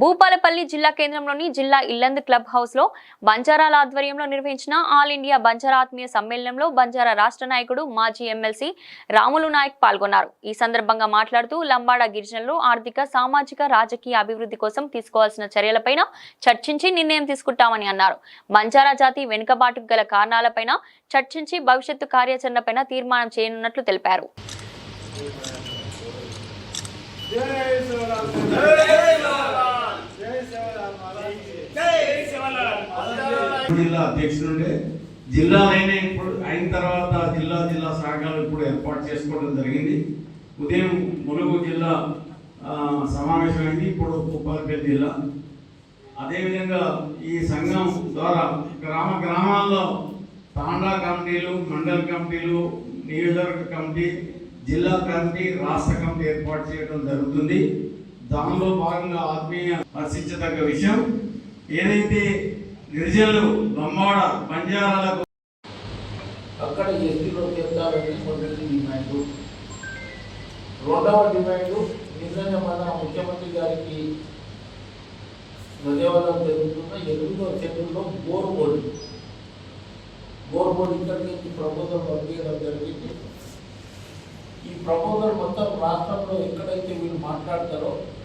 భూపాలపల్లి జిల్లా కేంద్రంలోని జిల్లా ఇల్లంద్ క్లబ్ హౌస్లో బంజారాల ఆధ్వర్యంలో నిర్వహించిన ఆల్ ఇండియా బంజారా ఆత్మీయ సమ్మేళనంలో బంజారా రాష్ట్ర నాయకుడు మాజీ ఎమ్మెల్సీ రాములు నాయక్ పాల్గొన్నారు. ఈ సందర్భంగా మాట్లాడుతూ లంబాడ గిరిజనులు ఆర్థిక సామాజిక రాజకీయ అభివృద్ధి కోసం తీసుకోవాల్సిన చర్యలపైన చర్చించి నిర్ణయం తీసుకుంటామని అన్నారు. బంజారా జాతి వెనుకబాటుకు గల కారణాలపైన చర్చించి భవిష్యత్తు కార్యాచరణపైన తీర్మానం చేయనున్నట్లు తెలిపారు. జిల్లా అధ్యక్షుడుండే జిల్లాలైన ఇప్పుడు అయిన తర్వాత జిల్లా జిల్లా శాఖలు ఇప్పుడు ఏర్పాటు చేసుకోవడం జరిగింది. ఉదయం ములుగు జిల్లా సమావేశమైంది. ఇప్పుడు భూపాలపల్లి జిల్లా. అదేవిధంగా ఈ సంఘం ద్వారా గ్రామ గ్రామాల్లో తాండా కమిటీలు మండల కమిటీలు నియోజకవర్గ కమిటీ జిల్లా కమిటీ రాష్ట్ర కమిటీ ఏర్పాటు చేయడం జరుగుతుంది. దానిలో భాగంగా ఆత్మీయ హర్షించదగ్గ విషయం ఏదైతే గిరిజనులు బొమ్మవాడ బంజారాలకు అక్కడ ఎస్టీలో చేస్తారు మొదటి డిమాండ్. రెండవ డిమాండ్ నిజంగా మన ముఖ్యమంత్రి గారికి ధన్యవాదాలు జరుగుతున్న ఎనిమిదో చెరువులో బోర్ బోర్డు. బోర్ బోర్డు ఇక్కడి నుంచి ప్రపోజల్ పంపించడం జరిగింది. ఈ ప్రపోజల్ మొత్తం రాష్ట్రంలో ఎక్కడైతే వీళ్ళు మాట్లాడతారో